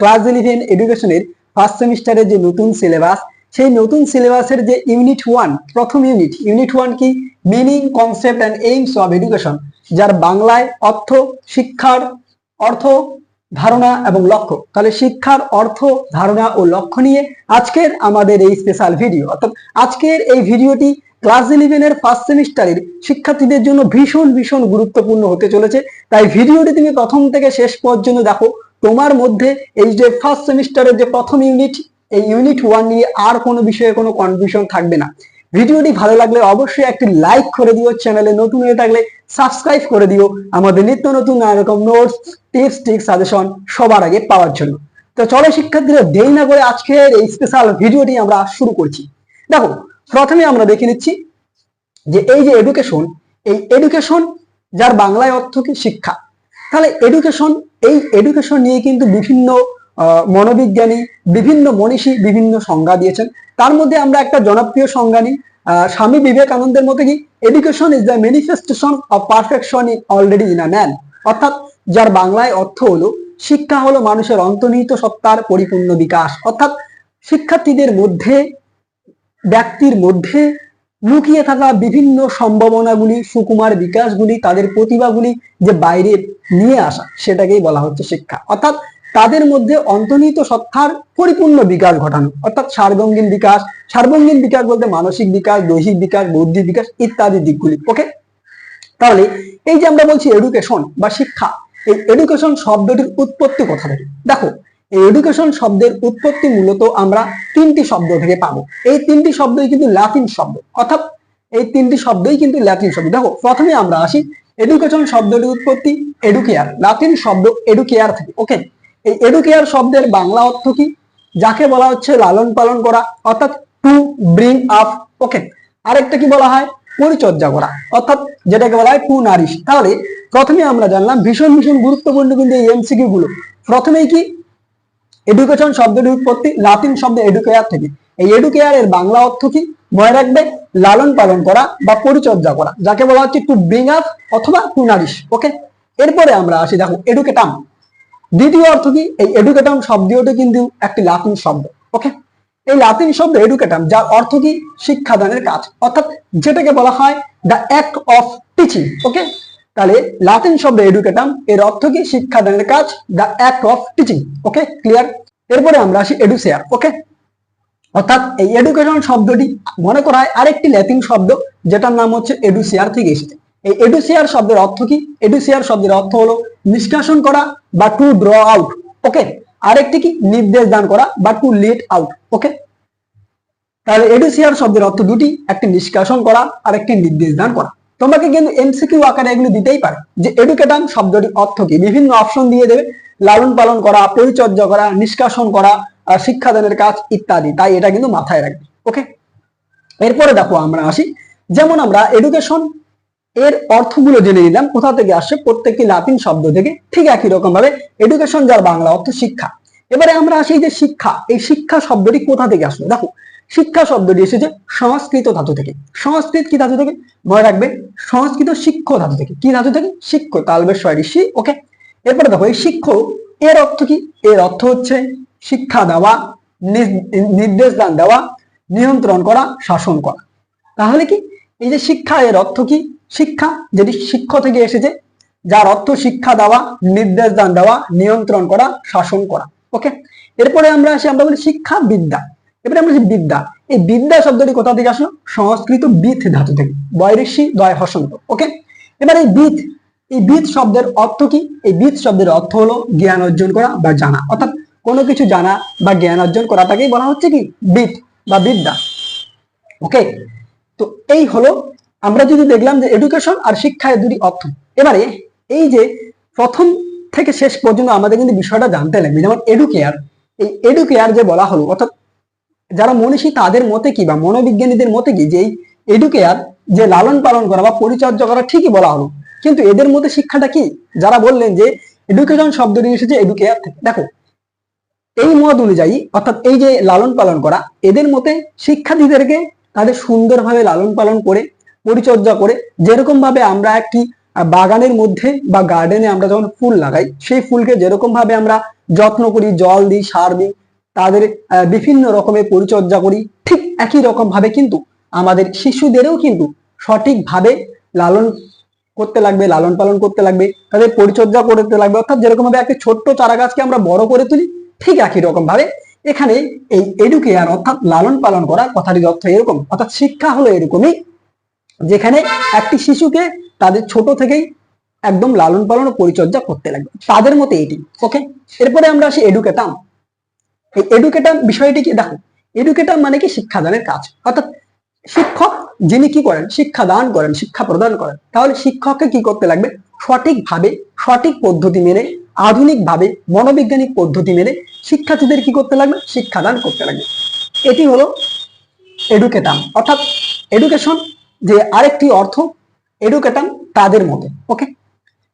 Class eleven এডুকেশনের first সেমিস্টারের যে নতুন সিলেবাস সেই নতুন সিলেবাসের যে ইউনিট ওয়ান প্রথম ইউনিট ইউনিট ওয়ান কি? Meaning concept and aims of education যার বাংলায় অর্থ, শিক্ষার অর্থ, ধারণা এবং লক্ষ্য। তাহলে শিক্ষার অর্থ, ধারণা ও লক্ষ্য নিয়ে আজকের আমাদের এই স্পেশাল ভিডিও অর্থাৎ আজকের এই ভিডিওটি ক্লাস ইলেভেনের ফার্স্ট সেমিস্টারের শিক্ষার্থীদের জন্য ভীষণ ভীষণ গুরুত্বপূর্ণ হতে চলেছে। তাই ভিডিওটি তুমি প্রথম থেকে শেষ পর্যন্ত দেখো। তোমার মধ্যে এই যে ফার্স্ট সেমিস্টারের যে প্রথম ইউনিট এই ইউনিট ওয়ান নিয়ে আর কোনো বিষয়ে কোনো কনফিউশন থাকবে না। ভিডিওটি ভালো লাগলে অবশ্যই একটি লাইক করে দিও চ্যানেলে নতুন হয়ে থাকলে সাবস্ক্রাইব করে দিও। আমাদের নিত্য নতুন নানা রকম নোটস টিপস টিক সাজেশন সবার আগে পাওয়ার জন্য। তো চলো শিক্ষার্থীরা দেরি না করে আজকের এই স্পেশাল ভিডিওটি আমরা শুরু করছি। দেখো, প্রথমে আমরা দেখে নিচ্ছি যে এই যে এডুকেশন এই এডুকেশন যার বাংলায় অর্থ কি? শিক্ষা। তাহলে এডুকেশন এই এডুকেশন নিয়ে কিন্তু বিভিন্ন মনোবিজ্ঞানী, বিভিন্ন মনীষী বিভিন্ন সংজ্ঞা দিয়েছেন। তার মধ্যে আমরা একটা জনপ্রিয় সংজ্ঞা নিই স্বামী বিবেকানন্দের মতে কি education is the manifestation of perfection already in a man অর্থাৎ যার বাংলায় অর্থ হলো, শিক্ষা হলো মানুষের অন্তর্নিহিত সত্তার পরিপূর্ণ বিকাশ। অর্থাৎ শিক্ষার্থীদের মধ্যে, ব্যক্তির মধ্যে লুকিয়ে থাকা বিভিন্ন সম্ভাবনাগুলি, সুকুমার বিকাশগুলি, তাদের প্রতিভাগুলি যে বাইরে নিয়ে আসা, সেটাকেই বলা হচ্ছে শিক্ষা। অর্থাৎ তাদের মধ্যে অন্তর্নিহিত সত্তার পরিপূর্ণ বিকাশ ঘটানো, অর্থাৎ সার্বঙ্গীন বিকাশ সার্বঙ্গীন বিকাশ বলতে মানসিক বিকাশ, দৈহিক বিকাশ, বৌদ্ধিক বিকাশ ইত্যাদি দিকগুলি ওকে তাহলে এই যে আমরা বলছি এডুকেশন বা শিক্ষা, এই এডুকেশন শব্দটির উৎপত্তি কোথা থেকে? দেখো এই এডুকেশন শব্দের উৎপত্তি মূলত আমরা তিনটি শব্দ থেকে পাবো। এই তিনটি শব্দই কিন্তু ল্যাটিন শব্দ। অর্থাৎ এই তিনটি শব্দই কিন্তু ল্যাটিন শব্দ। দেখো, প্রথমে আমরা আসি এডুকেশন শব্দটির উৎপত্তি এডুকেয়ার ল্যাটিন শব্দ এডুকেয়ার থেকে। ওকে এই এডুকেয়ার শব্দের বাংলা অর্থ কি? যাকে বলা হচ্ছে লালন পালন করা, অর্থাৎ টু ব্রিং আপ ওকে আরেকটা কি বলা হয়? পরিচর্যা করা। অর্থাৎ যেটাকে বলা হয় টু নারিশ তাহলে প্রথমে আমরা জানলাম ভীষণ ভীষণ গুরুত্বপূর্ণ কিন্তু এই এমসিকিউ গুলো। প্রথমেই কি? এডুকেশন শব্দটির উৎপত্তি লাতিন শব্দ এডুকেয়ার থেকে। এই এডুকেয়ার এর বাংলা অর্থ কি? মনে রাখবে, লালন পালন করা বা পরিচর্যা করা, যাকে বলা হচ্ছে টু ব্রিং আপ অথবা টু নারিশ ওকে এরপরে আমরা আসি, দেখো এডুকেটাম দ্বিতীয় অর্থ কি? এই এডুকেটাম শব্দটি কিন্তু একটি লাতিন শব্দ ওকে এই লাতিন শব্দ এডুকেটাম যার অর্থ কি? শিক্ষাদানের কাজ, অর্থাৎ যেটাকে বলা হয় the act of teaching okay তাহলে লাতিন শব্দ এডুকেটাম এর অর্থ কি? শিক্ষাদানের কাজ the act of teaching okay clear এরপরে আমরা আসি এডুসেয়ার ওকে অর্থাৎ এই এডুকেশন শব্দটি মনে করা হয় আরেকটি ল্যাটিন শব্দ, যেটার নাম হচ্ছে এডুসিয়ার থেকে এসেছে। এই এডুসিয়ার শব্দের অর্থ কি? এডুসিয়ার শব্দের অর্থ হলো নিষ্কাশন করা বা টু ড্র আউট ওকে আরেকটি কি? নির্দেশ দান করা বা টু লিড আউট ওকে তাহলে এডুসিয়ার শব্দের অর্থ দুটি, একটি নিষ্কাশন করা আর একটি নির্দেশ দান করা। তোমাকে কিন্তু এমসিকিউ আকারে এগুলো দিতেই পারে। যে এডুকেটাম শব্দটির অর্থ কি? বিভিন্ন অপশন দিয়ে দেবে। লালন পালন করা, পরিচর্যা করা, নিষ্কাশন করা শিক্ষাদানের কাজ ইত্যাদি। তাই এটা কিন্তু মাথায় রাখবে। ওকে এরপরে দেখো আমরা আসি। যেমন আমরা এডুকেশন এর অর্থগুলো জেনে নিলাম। কোথা থেকে আসছে প্রত্যেকটি লাতিন শব্দ থেকে। ঠিক একই রকম ভাবে এডুকেশন যার বাংলা অর্থ শিক্ষা। এবারে আমরা আসি যে শিক্ষা। এই শিক্ষা শব্দটি কোথা থেকে আসলো? দেখো শিক্ষা শব্দটি এসেছে সংস্কৃত ধাতু থেকে। সংস্কৃত কি ধাতু থেকে? মনে রাখবে, সংস্কৃত শিক্ষ ধাতু থেকে। কি ধাতু থেকে? শিক্ষ তালবের ঋষি। ওকে। এরপরে দেখো, এই শিক্ষ এর অর্থ কি? এর অর্থ হচ্ছে শিক্ষা দেওয়া নির্দেশ দান দেওয়া, নিয়ন্ত্রণ করা, শাসন করা। তাহলে কি? এই যে শিক্ষা, এর অর্থ কি? শিক্ষা, যেটি শিক্ষ থেকে এসেছে, যার অর্থ শিক্ষা দেওয়া, নির্দেশ দান দেওয়া, নিয়ন্ত্রণ করা, শাসন করা। ওকে। এরপরে আমরা আসি, আমরা বলি শিক্ষা বিদ্যা এবারে আমরা আসি বিদ্যা, এই বিদ্যা শব্দটি কোথা থেকে আসলো? সংস্কৃত বিথ ধাতু থেকে বয়রিষি দয় হসন্ত ওকে এবার এই বিথ এই বিথ শব্দের অর্থ কি? এই বিথ শব্দের অর্থ হলো জ্ঞান অর্জন করা বা জানা, অর্থাৎ কোনো কিছু জানা বা জ্ঞান অর্জন করাটাকেই বলা হচ্ছে কি? বিথ বা বিদ্যা ওকে তো এই হলো, আমরা যদি দেখলাম যে এডুকেশন আর শিক্ষা এর দুটি অর্থ, এবারে এই যে প্রথম থেকে শেষ পর্যন্ত আমাদের কিন্তু বিষয়টা জানতে লাগবে, যেমন এডুকেয়ার এই এডুকেয়ার যে বলা হলো, অর্থাৎ যারা মনীষী, তাদের মতে কি বা মনোবিজ্ঞানীদের মতে কি? যে এডুকেয়ার যে লালন পালন করা বা পরিচর্যা করা ঠিকই বলা হলো। কিন্তু এদের মধ্যে শিক্ষাটা কি? যারা বললেন যে এডুকেশন শব্দটি এসেছে এডুকেয়ার থেকে। দেখো, এই মত অনুযায়ী, অর্থাৎ এই যে লালন পালন করা, এদের মতে শিক্ষার্থীদেরকে তাদের সুন্দরভাবে লালন পালন করে, পরিচর্যা করে যেরকম ভাবে আমরা একটি বাগানের মধ্যে বা গার্ডেনে আমরা যখন ফুল লাগাই, সেই ফুলকে যেরকম ভাবে আমরা যত্ন করি, জল দিই, সার দিই তাদের বিভিন্ন রকমের পরিচর্যা করি। ঠিক একই রকম ভাবে কিন্তু আমাদের শিশুদেরও কিন্তু সঠিকভাবে লালন করতে লাগবে, লালন পালন করতে লাগবে, তাদের পরিচর্যা করতে লাগবে। অর্থাৎ যেরকম ভাবে একটা ছোট্ট চারা গাছকে আমরা বড় করে তুলি, ঠিক একই রকম ভাবে এখানে এই এডুকেয়ার অর্থাৎ লালন পালন করা কথাটির অর্থ এরকম। অর্থাৎ শিক্ষা হলো এরকমই, যেখানে একটি শিশুকে তাদের ছোট থেকেই একদম লালন পালন ও পরিচর্যা করতে লাগবে। তাদের মতে এটি। ওকে এরপরে আমরা আসি এডুকেটাম এই এডুকেটাম বিষয়টি কি? দেখো এডুকেটাম মানে কি? শিক্ষাদানের কাজ। অর্থাৎ শিক্ষক যিনি কি করেন? শিক্ষা দান করেন, শিক্ষা প্রদান করেন। তাহলে শিক্ষককে কি করতে লাগবে? সঠিকভাবে, সঠিক পদ্ধতি মেনে আধুনিক ভাবে মনোবৈজ্ঞানিক পদ্ধতি মেনে শিক্ষার্থীদের কি করতে লাগবে? শিক্ষাদান করতে লাগবে। এটি হলো এডুকেটাম অর্থাৎ এডুকেশন যে আরেকটি অর্থ এডুকেটাম তাদের মতে। ওকে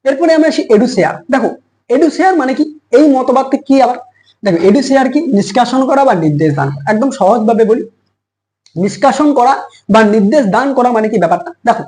এরপরে আমরা আসি এডুসেয়ার দেখো এডুসেয়ার মানে কি? এই মতবাদকে কি আবার? দেখো এডুসেয়ার কি নিষ্কাশন করা বা নির্দেশ দান। একদম সহজভাবে বলি। নিষ্কাশন করা বা নির্দেশ দান করা মানে কি ব্যাপারটা? দেখো,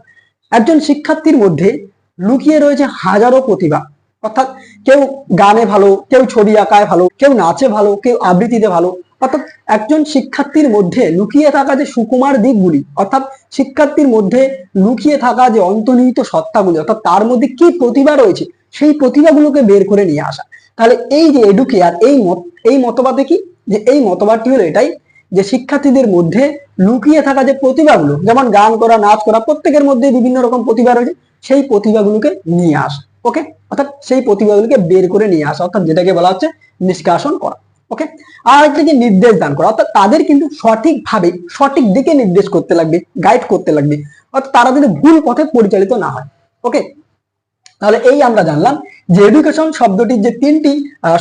একজন শিক্ষার্থীর মধ্যে লুকিয়ে রয়েছে হাজারো প্রতিভা। অর্থাৎ কেউ গানে ভালো, কেউ ছবি আঁকায় ভালো, কেউ নাচে ভালো, কেউ আবৃত্তিতে ভালো। অর্থাৎ একজন শিক্ষার্থীর মধ্যে লুকিয়ে থাকা যে সুকুমার দিকগুলি, অর্থাৎ শিক্ষার্থীর মধ্যে লুকিয়ে থাকা যে অন্তর্নিহিত সত্তাগুলি, অর্থাৎ তার মধ্যে কি প্রতিভা রয়েছে, সেই প্রতিভাগুলোকে বের করে নিয়ে আসা। তাহলে এই যে এডুকেয়ার এই মত, এই মতবাদে কি? যে এই মতবাদটি হলো এটাই যে শিক্ষার্থীদের মধ্যে লুকিয়ে থাকা যে প্রতিভাগুলো, যেমন গান করা, নাচ করা, প্রত্যেকের মধ্যে বিভিন্ন রকম প্রতিভা রয়েছে, সেই প্রতিভাগুলোকে নিয়ে আসা ওকে অর্থাৎ সেই প্রতিভাগুলোকে বের করে নিয়ে আসা, অর্থাৎ যেটাকে বলা হচ্ছে নিষ্কাশন করা ওকে আর একটা যে নির্দেশ দান করা, অর্থাৎ তাদের কিন্তু সঠিকভাবে, সঠিক দিকে নির্দেশ করতে লাগবে গাইড করতে লাগবে, অর্থাৎ তারা যদি ভুল পথে পরিচালিত না হয় ওকে তাহলে এই আমরা জানলাম যে এডুকেশন শব্দটির যে তিনটি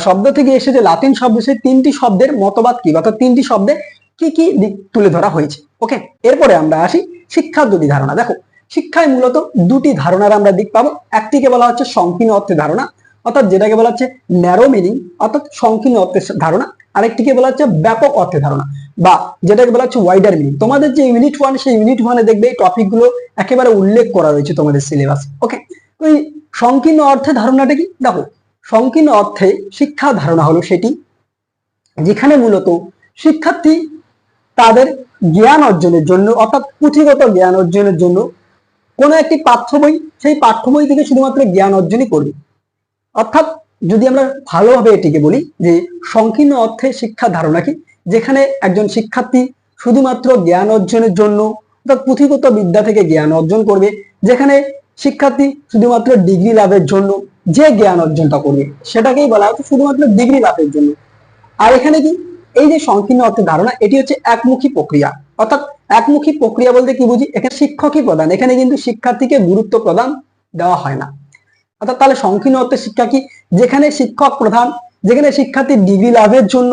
শব্দ থেকে এসে যে লাতিন শব্দ, সেই তিনটি শব্দের মতবাদ কি? অর্থাৎ তিনটি শব্দে কি কি দিক তুলে ধরা হয়েছে? ওকে এরপরে আমরা আসি শিক্ষার দুটি ধারণা। দেখো, শিক্ষায় মূলত দুটি ধারণার আমরা দিক পাবো। একটিকে বলা হচ্ছে সংকীর্ণ অর্থের ধারণা, অর্থাৎ যেটাকে বলা হচ্ছে ন্যারো মিনিং অর্থাৎ সংকীর্ণ অর্থের ধারণা। আরেকটিকে বলা হচ্ছে ব্যাপক অর্থের ধারণা, বা যেটাকে বলা হচ্ছে ওয়াইডার মিনিং তোমাদের যে ইউনিট ওয়ান সেই ইউনিট ওয়ানে দেখবে এই টপিকগুলো একেবারে উল্লেখ করা রয়েছে তোমাদের সিলেবাস ওকে ওই সংকীর্ণ অর্থে ধারণাটা কি? দেখো, সংকীর্ণ অর্থে শিক্ষা ধারণা হলো সেটি, যেখানে মূলত শিক্ষার্থী তাদের জ্ঞান অর্জনের জন্য, অর্থাৎ পুঁথিগত জ্ঞান অর্জনের জন্য কোনো একটি পাঠ্য বই, সেই পাঠ্য বই থেকে শুধুমাত্র জ্ঞান অর্জনই করবে। অর্থাৎ যদি আমরা ভালোভাবে এটিকে বলি যে সংকীর্ণ অর্থে শিক্ষা ধারণা কি, যেখানে একজন শিক্ষার্থী শুধুমাত্র জ্ঞান অর্জনের জন্য, অর্থাৎ পুঁথিগত বিদ্যা থেকে জ্ঞান অর্জন করবে, যেখানে শিক্ষার্থী শুধুমাত্র ডিগ্রি লাভের জন্য যে জ্ঞান অর্জনটা করবে, সেটাকেই বলা হচ্ছে শুধুমাত্র ডিগ্রি লাভের জন্য। আর এখানে কি? এই যে সংকীর্ণ অর্থের ধারণা, এটি হচ্ছে একমুখী প্রক্রিয়া। অর্থাৎ একমুখী প্রক্রিয়া বলতে কি বুঝি? এখানে শিক্ষকই প্রদান এখানে কিন্তু শিক্ষার্থীকে গুরুত্ব প্রদান দেওয়া হয় না। অর্থাৎ তাহলে সংকীর্ণ অর্থের শিক্ষা কি? যেখানে শিক্ষক প্রধান, যেখানে শিক্ষার্থী ডিগ্রি লাভের জন্য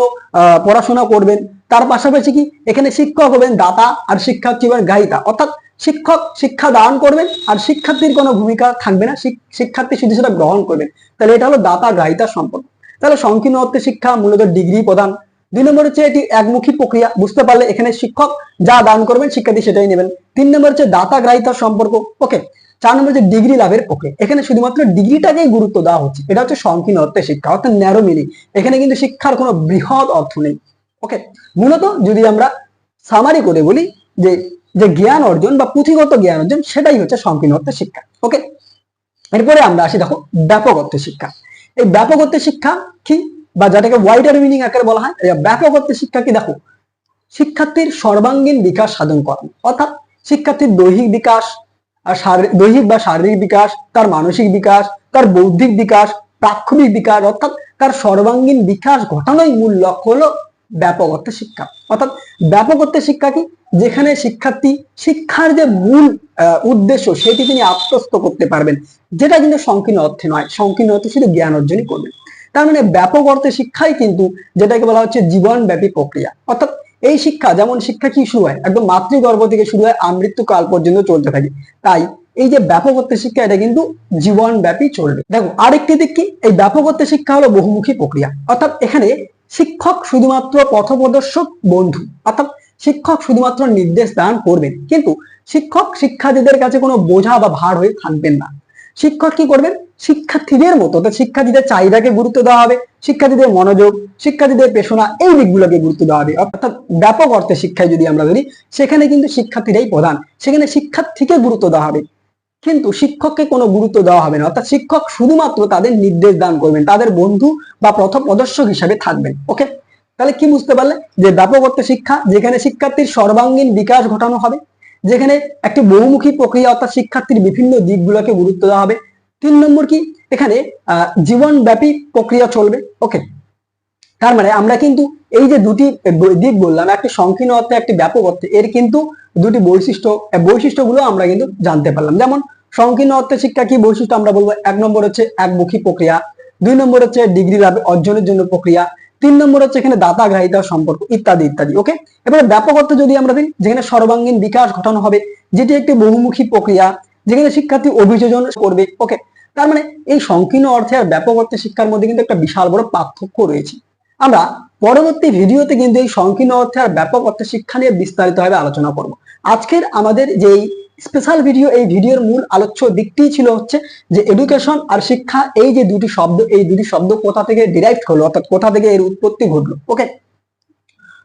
পড়াশোনা করবেন, তার পাশাপাশি কি? এখানে শিক্ষক হবেন দাতা আর শিক্ষার্থী হবেন গায়িকা। অর্থাৎ শিক্ষক শিক্ষা দান করবেন আর শিক্ষার্থীর কোনো ভূমিকা থাকবে না শিক্ষার্থী শুধু সেটা গ্রহণ করবেন। তাহলে এটা হলো দাতা গ্রাহিতার সম্পর্ক। তাহলে সংকীর্ণ অর্থে শিক্ষা মূলত ডিগ্রি প্রদান। দুই নম্বর হচ্ছে এটি একমুখী প্রক্রিয়া, বুঝতে পারলে এখানে শিক্ষক যা দান করবেন শিক্ষার্থী সেটাই নেবেন। তিন নম্বর হচ্ছে দাতা গ্রাহিতার সম্পর্ক ওকে চার নম্বর হচ্ছে ডিগ্রি লাভের প্রক্রিয়া। এখানে শুধুমাত্র ডিগ্রিটাকেই গুরুত্ব দেওয়া হচ্ছে। এটা হচ্ছে সংকীর্ণ অর্থে শিক্ষা, অর্থাৎ ন্যারো মিনিং এখানে কিন্তু শিক্ষার কোনো বৃহৎ অর্থ নেই ওকে মূলত যদি আমরা সামারি করে বলি যে যে জ্ঞান অর্জন বা পুঁথিগত জ্ঞান অর্জন, সেটাই হচ্ছে সংকীর্ণ অর্থে শিক্ষা ওকে এরপরে আমরা আসি দেখো, ব্যাপক অর্থে শিক্ষা। এই ব্যাপক অর্থে শিক্ষা কি? বা যেটাকে ওয়াইডার মিনিং আকারে বলা হয় ব্যাপক অর্থে শিক্ষা কি? দেখো, শিক্ষার্থীর সর্বাঙ্গীন বিকাশ সাধন করা, অর্থাৎ শিক্ষার্থীর দৈহিক বিকাশ দৈহিক বা শারীরিক বিকাশ, তার মানসিক বিকাশ, তার বৌদ্ধিক বিকাশ, প্রাথমিক বিকাশ, অর্থাৎ তার সর্বাঙ্গীন বিকাশ ঘটানোই মূল লক্ষ্য হলো ব্যাপক অর্থে শিক্ষা। অর্থাৎ ব্যাপক অর্থে শিক্ষা কি? যেখানে শিক্ষার্থী শিক্ষার যে মূল উদ্দেশ্য সেটি তিনি আত্মস্থ করতে পারবেন। যেটা কিন্তু সংকীর্ণ অর্থে নয়। সংকীর্ণ অর্থে শুধু জ্ঞান অর্জনই করবেন। তার মানে ব্যাপক অর্থে শিক্ষাই কিন্তু যেটাকে বলা হচ্ছে জীবনব্যাপী প্রক্রিয়া। অর্থাৎ এই শিক্ষা, যেমন শিক্ষা কি শুরু হয়? একদম মাতৃগর্ভ থেকে শুরু হয়, আমৃত্যুকাল পর্যন্ত চলতে থাকে। তাই এই যে ব্যাপক অর্থে শিক্ষা, এটা কিন্তু জীবনব্যাপী চলবে। দেখো, আরেকটি দিক কি? এই ব্যাপক অর্থে শিক্ষা হলো বহুমুখী প্রক্রিয়া। অর্থাৎ এখানে শিক্ষক শুধুমাত্র পথপ্রদর্শক বন্ধু, অর্থাৎ শিক্ষক শুধুমাত্র নির্দেশ দান করবেন। কিন্তু শিক্ষক শিক্ষার্থীদের কাছে কোনো বোঝা বা ভার হয়ে থাকবেন না। শিক্ষক কি করবেন? শিক্ষার্থীদের মতো, অর্থাৎ শিক্ষার্থীদের চাহিদাকে গুরুত্ব দেওয়া হবে, শিক্ষার্থীদের মনোযোগ, শিক্ষার্থীদের পেশনা, এই দিকগুলোকে গুরুত্ব দেওয়া হবে। অর্থাৎ ব্যাপক অর্থে শিক্ষায় যদি আমরা ধরি, সেখানে কিন্তু শিক্ষার্থীরাই প্রধান। সেখানে শিক্ষার্থীকে গুরুত্ব দেওয়া হবে। কিন্তু শিক্ষককে কোনো গুরুত্ব দেওয়া হবে না। অর্থাৎ শিক্ষক শুধুমাত্র তাদের নির্দেশ দান করবেন তাদের বন্ধু বা প্রথম প্রদর্শক হিসাবে থাকবেন ওকে তাহলে কি বুঝতে পারলে? যে ব্যাপক অর্থে শিক্ষা যেখানে শিক্ষার্থীর সর্বাঙ্গীন বিকাশ ঘটানো হবে যেখানে একটি বহুমুখী প্রক্রিয়া অর্থাৎ শিক্ষার্থীর বিভিন্ন দিকগুলোকে গুরুত্ব দেওয়া হবে। তিন নম্বর কি? এখানে আহ, জীবনব্যাপী প্রক্রিয়া চলবে ওকে তার মানে আমরা কিন্তু এই যে দুটি দিক বললাম, একটি সংকীর্ণ অর্থে, একটি ব্যাপক অর্থে, এর কিন্তু দুটি বৈশিষ্ট্য বৈশিষ্ট্যগুলো আমরা কিন্তু জানতে পারলাম। যেমন সংকীর্ণ অর্থে শিক্ষা কি বৈশিষ্ট্য আমরা বলব? এক নম্বর হচ্ছে একমুখী প্রক্রিয়া, দুই নম্বর হচ্ছে ডিগ্রি লাভ, অর্জনের জন্য প্রক্রিয়া, তিন নম্বর হচ্ছে এখানে দাতা গ্রাহিতা সম্পর্ক, ইত্যাদি ইত্যাদি ওকে এবারে ব্যাপক অর্থে যদি আমরা দেখি, যেখানে সর্বাঙ্গীন বিকাশ ঘটানো হবে, যেটি একটি বহুমুখী প্রক্রিয়া, যেখানে শিক্ষার্থী অভিযোজন করবে ওকে তার মানে এই সংকীর্ণ অর্থে আর ব্যাপক অর্থে শিক্ষার মধ্যে কিন্তু একটা বিশাল বড় পার্থক্য রয়েছে। আমরা পরবর্তী ভিডিওতে কিন্তু এই সংকীর্ণ অর্থে আর ব্যাপক অর্থে শিক্ষা নিয়ে বিস্তারিতভাবে আলোচনা করব। আজকের আমাদের যেই স্পেশাল ভিডিও এই ভিডিওর মূল আলোচ্য দিকটি ছিল হচ্ছে যে এডুকেশন আর শিক্ষা এই যে দুটি শব্দ, এই দুটি শব্দ কোথা থেকে ডিরাইভ হলো, অর্থাৎ কোথা থেকে এর উৎপত্তি ঘটলো ওকে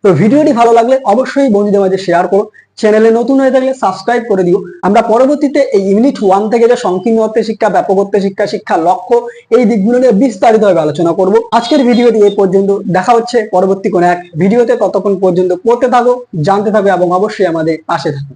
তো ভিডিওটি ভালো লাগলে অবশ্যই বন্ধুদের মাঝে শেয়ার করো চ্যানেলে নতুন হয়ে থাকলে সাবস্ক্রাইব করে দিও। আমরা পরবর্তীতে এই ইউনিট ওয়ান থেকে যে সংকীর্ণ অর্থে শিক্ষা, ব্যাপক অর্থে শিক্ষা শিক্ষা লক্ষ্য, এই দিকগুলো নিয়ে বিস্তারিতভাবে আলোচনা করব। আজকের ভিডিওটি এই পর্যন্ত। দেখা হচ্ছে পরবর্তী কোনো এক ভিডিওতে। ততক্ষণ পর্যন্ত পড়তে থাকো, জানতে থাকো এবং অবশ্যই আমাদের পাশে থাকো।